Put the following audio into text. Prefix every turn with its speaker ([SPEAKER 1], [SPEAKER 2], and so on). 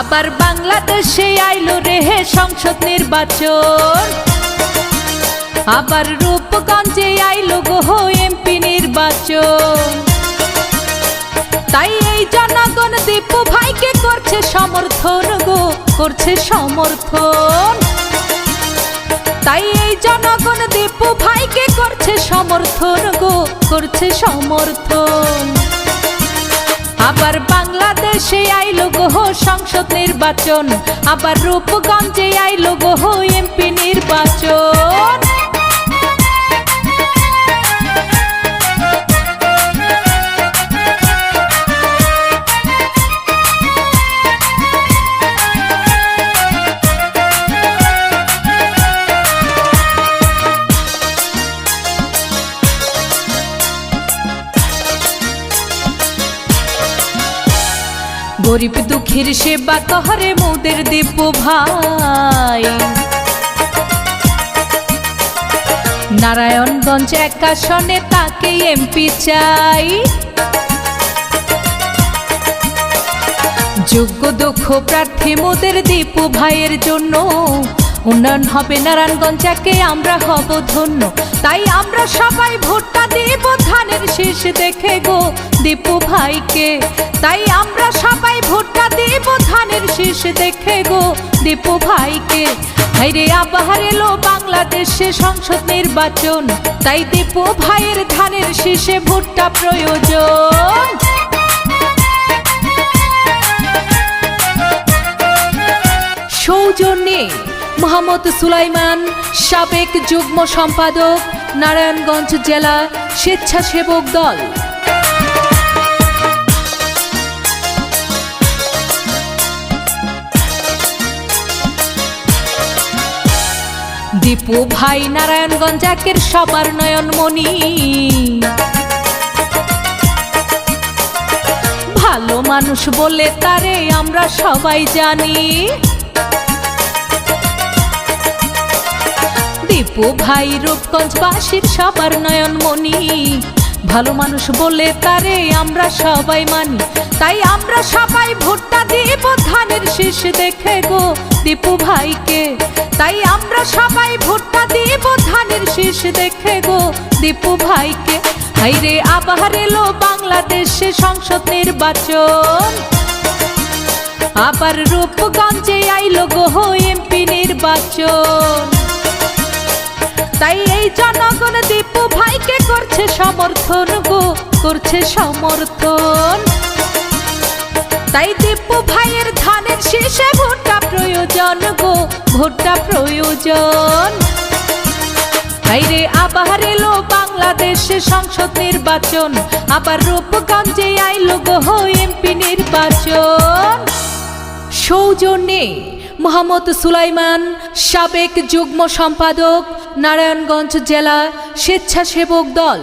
[SPEAKER 1] আবার বাংলাদেশে আইলো রে হে সংসদ নির্বাচন। আবার রূপগঞ্জে আইলো গো এমপি নির্বাচন। তাই এই জনগণ দীপু ভাইকে করছে সমর্থন গো, করছে সমর্থন। তাই এই জনগণ দীপু ভাইকে করছে সমর্থন গো, করছে সমর্থন। আবার বাংলাদেশে আইলো গো সংসদ নির্বাচন আবার রূপগঞ্জে আইলো গো গরিব দুঃখীর সেবা তহরে মোদের দেব ভাই। নারায়ণগঞ্জ এক আসনে তাকে এমপি চাই। যোগ্য দক্ষ প্রার্থী মোদের দীপু ভাইয়ের জন্য উন্নয়ন হবে নারায়ণগঞ্জকে আমরা হব ধন্য। তাই আমরা সবাই ভোটটা দেব ধানের শীষ দেখে গো দীপু ভাইকে। তাই আমরা সবাই ভোটটা দেব ধানের শীষ দেখে গো দীপু ভাইকে। হাইরে আবার এলো বাংলাদেশে সংসদ নির্বাচন। তাই দীপু ভাইয়ের ধানের শীষে ভোটটা প্রয়োজন। সৌজন্যে মোহাম্মদ সুলাইমান, সাবেক যুগ্ম সম্পাদক, নারায়ণগঞ্জ জেলা স্বেচ্ছাসেবক দল। দীপু ভাই নারায়ণগঞ্জ একের সবার নয়নমণি। ভালো মানুষ বলে তারে আমরা সবাই জানি। দীপু ভাই রূপগঞ্জবাসীর সবার নয়নমণি ভালো মানুষ বলে তারে আমরা সবাই মানি। তাই আমরা সবাই ভোটটা দেব ধানের শীষ দেখে গো দীপু ভাইকে। তাই আমরা সবাই ভোটটা দেব ধানের শীষ দেখে গো দীপু ভাইকে। হাইরে আবার এলো বাংলাদেশে সংসদ নির্বাচন। আবার রূপগঞ্জে আইলো গো এমপি নির্বাচন। তাই এই জনগণ দীপু ভাইকে করছে সমর্থন গো, করছে সমর্থন। তাই দীপু ভাইয়ের ধানের শীষে ভোটটা প্রয়োজন গো, ভোটটা প্রয়োজন। বাইরে আবার এলো বাংলাদেশে সংসদ নির্বাচন, আবার রূপগঞ্জে আইলো গো এমপি নির্বাচন। সৌজন্যে মোহাম্মদ সুলাইমান সাবেক যুগ্ম সম্পাদক নারায়ণগঞ্জ জেলা স্বেচ্ছাসেবক দল।